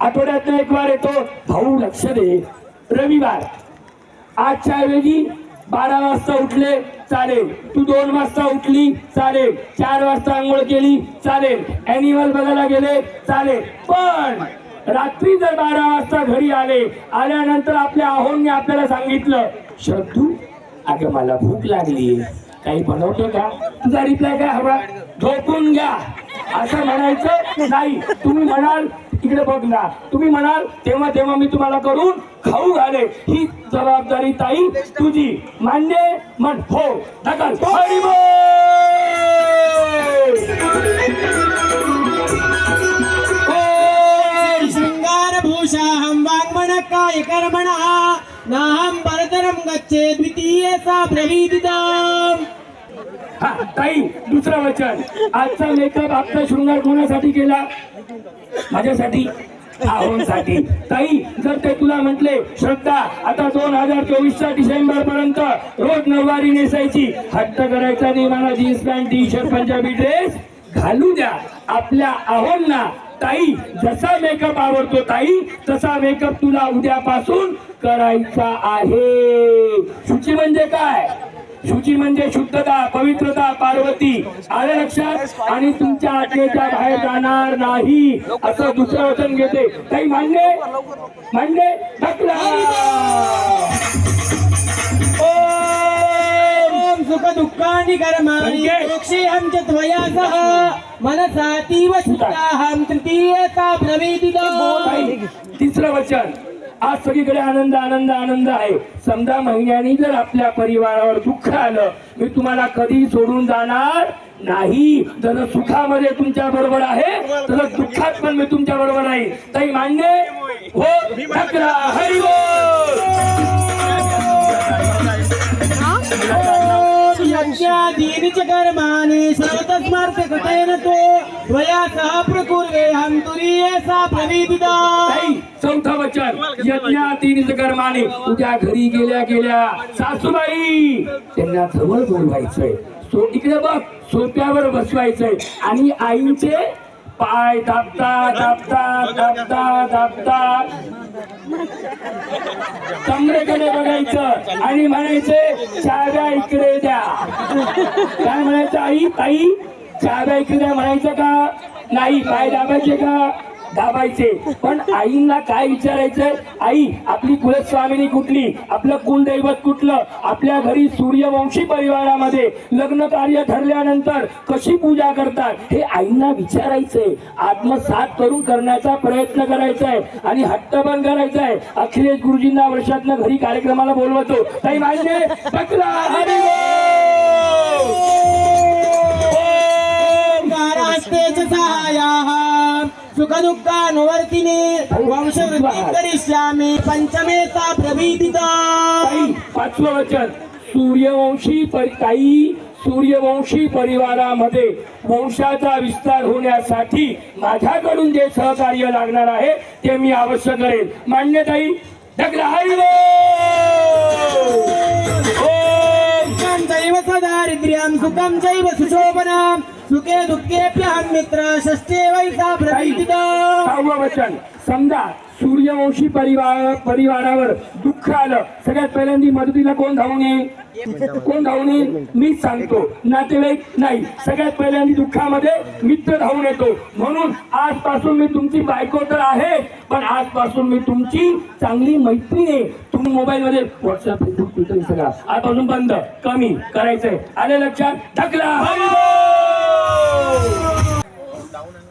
आठवड्यातनं एक वार येतो. भाऊ लक्ष दे. रविवार. आजच्या ऐवजी बारा वाजता उठले चालेल. तू दोन वाजता उठली चालेल. चार वाजता आंघोळ केली चालेल. अॅनिमल बघायला गेले चालेल. पण रात्री जर बारा वाजता घरी आले आल्यानंतर आपल्या आहोंनी आपल्याला सांगितलं श्रद्धू अगं मला भूक लागली काही बनवतो का? तुझा रिप्लाय काय हवा? झोपून घ्या. असं म्हणायचं नाही. तुम्ही म्हणाल इकडे बघ ना. तुम्ही म्हणाल तेव्हा तेव्हा मी तुम्हाला करून खाऊ घाले. ही जबाबदारी ताई तुझी. मान्य म्हण. हो. वाङ्मनकाय कर्मणः नाहं परतरं गच्छे द्वितीये सा प्रवीदिताम् हा ताई दुसरं वचन. आजचा मेकअप आजचा शृंगार कोणासाठी केला? माझ्यासाठी. साठी ताई जर ते तुला म्हटले श्रद्धा आता दोन हजार चोवीसच्या डिसेंबर पर्यंत रोज नऊवारी नेसायची. हट्ट करायचा नाही मला jeans pant T shirt Punjabi dress घालू द्या. आपल्या आहोंना ताई जसा मेकअप आवडतो ताई तसा मेकअप तुला उद्यापासून करायचा आहे. सूची म्हणजे काय? शुची म्हणजे शुद्धता पवित्रता पार्वती. आलं लक्षात? आणि तुमच्या आज्ञेच्या बाहेर जाणार नाही. असं दुसरं वचन घेते. काही ढकला कर्माणि संजय. प्रेक्ष्यहं च त्वया सह मनसातीव शुद्धाहं तिसरं वचन. आज सगळीकडे आनंद आनंद आनंद आहे. समजा महिन्याने जर आपल्या परिवारावर दुःख आलं मी तुम्हाला कधी सोडून जाणार नाही. जर सुखामध्ये तुमच्या बरोबर आहे तर दुःखात पण मी तुमच्या बरोबर आहे ताई मान्य? हो ढकला, हरी बोल! यज्ञादीनि कर्माने कर्माणि सर्वतस्मार्थ कटेन तो. वया सह प्रकुर्वे हम सा प्रवीदिताम् ताई, वचन. यज्ञा तीन कर्माने उद्या घरी गेल्या गेल्या सासूबाई त्यांना जवळ बोलवायचंय. सो इकडे बघ सोप्यावर बसवायचंय. आणि आईचे पाय दाबता दाबता दाबता दाबता. कमरेकडे बघायचं आणि म्हणायचे चाव्या इकडे द्या. काय म्हणायचं आई ताई चाव्या इकडे द्या. म्हणायचं का? नाही पाय दाबायचे का? दाबायचे. पण आईंना काय विचारायचंय? आई आपली कुलस्वामिनी कुठली? आपलं कुलदैवत कुठलं? आपल्या घरी सूर्यवंशी परिवारामध्ये लग्न कार्य ठरल्यानंतर कशी पूजा करतात? हे आईंना विचारायचंय. आत्मसात करून करण्याचा प्रयत्न करायचा आहे आणि हट्ट पण करायचा आहे अखिलेश गुरुजींना वर्षातनं घरी कार्यक्रमाला बोलवतो. ताई माहिती सुखदुःखानुवर्तिने वंशवृद्धिं करिष्यामि। प्रवीदिता ताई पाचवं वचन. सूर्यवंशी ताई सूर्यवंशी परिवारामध्ये वंशाचा विस्तार होण्यासाठी माझ्याकडून जे सहकार्य लागणार आहे ते मी अवश्य करेन. मान्य ताई ढकला हरी बोल! ओम सुखं चैव सदारिद्र्यं सुखं सुखे दुःखेऽप्यहं मित्र षष्ठे वै सा प्रवीदिता सहावं वचन समजा सूर्यवंशी परिवार परिवारावर दुःख आलं सगळ्यात पहिल्यांदा मदतीला कोण धावून येईल? कोण धावून येईल? मीच सांगतो नातेवाईक नाही. सगळ्यात पहिल्यांदा दुःखामध्ये मित्र धावून येतो. म्हणून आजपासून मी तुमची बायको तर आहे पण आजपासून मी तुमची चांगली मैत्रीण आहे. तुम्ही मोबाईल मध्ये व्हॉट्सअप फेसबुक ट्विटर सगळं आजपासून बंद कमी करायचंय. आले लक्षात? ढकला!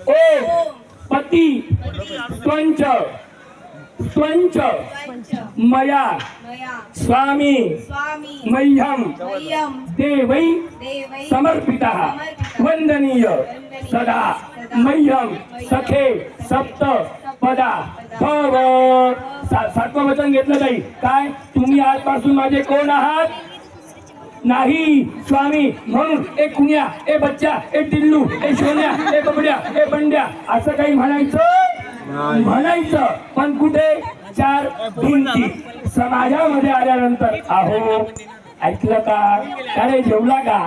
ओ पती त्वंच त्वंच मया स्वामी मह्यम देवै देवै वंदनीय सदा मह्यम सखे सप्त पदा भव। सा- सातवं वचन घेतलं जाईल काय? तुम्ही आजपासून माझे कोण आहात? नाही स्वामी म्हणून ए कुण्या ए बच्चा ए टिल्लू ए सोन्या ए बबड्या ए बंड्या असं काही म्हणायचं? म्हणायचं. पण कुठे? चार भिंती. समाजामध्ये आल्यानंतर. अहो ऐकलं का? अरे जेवला का?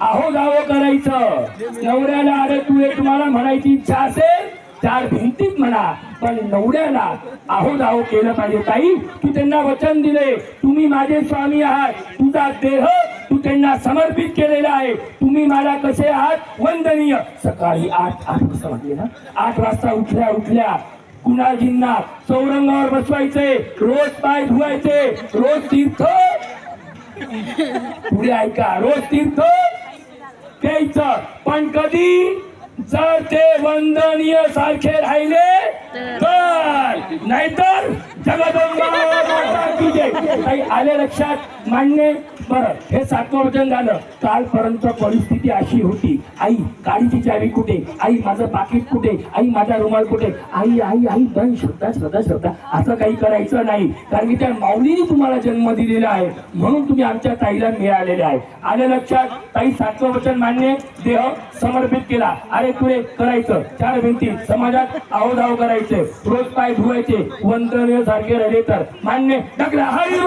अहो गावं करायचं. नवऱ्याला अरे तू एक तुम्हाला म्हणायची इच्छा असेल चार भिंतीत म्हणा. पण नवऱ्याला आहो जाहो केलं पाहिजे. ताई तू त्यांना वचन दिले. तुम्ही माझे स्वामी आहात. तुझा देह तू त्यांना समर्पित केलेला आहे. तुम्ही मला कसे आहात? वंदनीय. सकाळी आठ आठ वाजता म्हटले ना? आठ वाजता उठल्या उठल्या कुणाजींना चौरंगावर बसवायचे रोज पाय धुवायचे रोज तीर्थ. पुढे ऐका रोज तीर्थ. प्यायचं. पण कधी? जर ते वंदनीय सारखे राहिले तर नाहीतर. काही आले लक्षात? मान्य? बरं हे सातवं वचन झालं. कालपर्यंत परिस्थिती अशी होती. आई गाडीची चावी कुठे? आई माझं पाकिट कुठे? आई माझा रुमाल कुठे? आई आई आई धन श्रद्धा श्रद्धा श्रद्धा. असं काही करायचं नाही. कारण की त्या माऊलीने तुम्हाला जन्म दिलेला आहे. म्हणून तुम्ही आमच्या ताईला मिळालेले आहे. आले लक्षात? ताई सातवं वचन मान्य? देह समर्पित केला. अरे तुरे करायचं. चार भिंती समाजात आवधाव करायचे. रोज पाय धुवायचे. वंदनीय सारखे राहिले तर. मान्य टाकला हरी